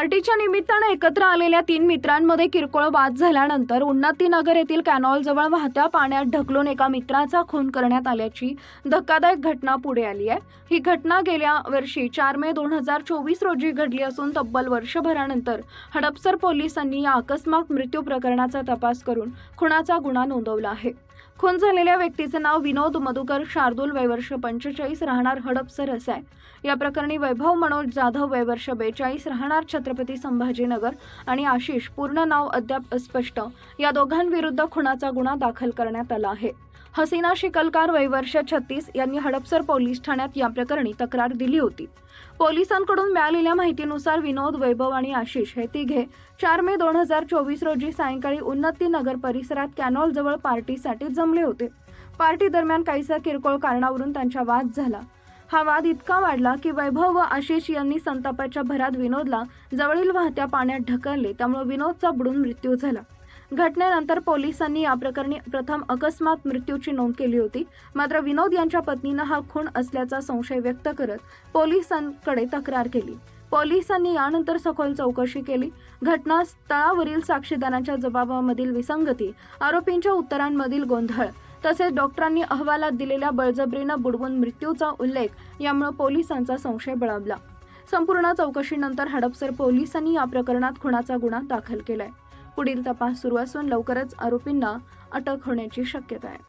पार्टीच्या निमित्तानं एकत्र आलेल्या तीन मित्रांमध्ये किरकोळ वाद झाल्यानंतर उन्नतीनगर येथील कॅनॉलजवळ वाहत्या पाण्यात ढकलून एका मित्राचा खून करण्यात आल्याची धक्कादायक घटना पुढे आली आहे. ही घटना गेल्या वर्षी चार मे दोन हजार चोवीस रोजी घडली असून तब्बल वर्षभरानंतर हडपसर पोलिसांनी या अकस्मात मृत्यू प्रकरणाचा तपास करून खुनाचा गुन्हा नोंदवला आहे. खून झालेल्या व्यक्तीचं नाव विनोद मधुकर शार्दूल वयवर्ष पंचेचाळीस राहणार हडपसर असं आहे. या प्रकरणी वैभव मनोज जाधव वयवर्ष बेचाळीस राहणार छत्र छत्रपती संभाजीनगर आणि आशिष पूर्ण नाव अद्याप अस्पष्ट. या दोघांविरुद्ध खुनाचा गुन्हा दाखल करण्यात आला आहे. हसीना शिकलकार वैवर्ष छत्तीस यांनी हडपसर पोलीस ठाण्यात या प्रकरणी तक्रार दिली होती. पोलिसांकडून मिळालेल्या माहितीनुसार विनोद वैभव आणि आशिष हे तिघे चार मे दोन हजार चोवीस रोजी सायंकाळी उन्नती नगर परिसरात कॅनॉल जवळ पार्टीसाठी जमले होते. पार्टी दरम्यान काहीसा किरकोळ कारणावरून त्यांचा वाद झाला. हा वाद इतका वाढला की वैभव व आशिष यांनी संतापाच्या भरात विनोदला जवळील वाहत्या पाण्यात ढकलले त्यामुळे विनोदचा बुडून मृत्यू झाला. घटनेनंतर पोलिसांनी या प्रकरणी प्रथम अकस्मात मृत्यूची नोंद केली होती. मात्र विनोद यांच्या पत्नीनं हा खून असल्याचा संशय व्यक्त करत पोलिसांकडे तक्रार केली. पोलिसांनी यानंतर सखोल चौकशी केली. घटनास्थळावरील साक्षीदारांच्या जबाबामधील विसंगती आरोपींच्या उत्तरांमधील गोंधळ तसेच डॉक्टरांनी अहवालात दिलेल्या बळजबरीनं बुडवून मृत्यूचा उल्लेख यामुळे पोलिसांचा संशय बळावला. संपूर्ण चौकशीनंतर हडपसर पोलिसांनी या प्रकरणात खुणाचा गुन्हा दाखल केलाय. पुढील तपास सुरू असून लवकरच आरोपींना अटक होण्याची शक्यता आहे.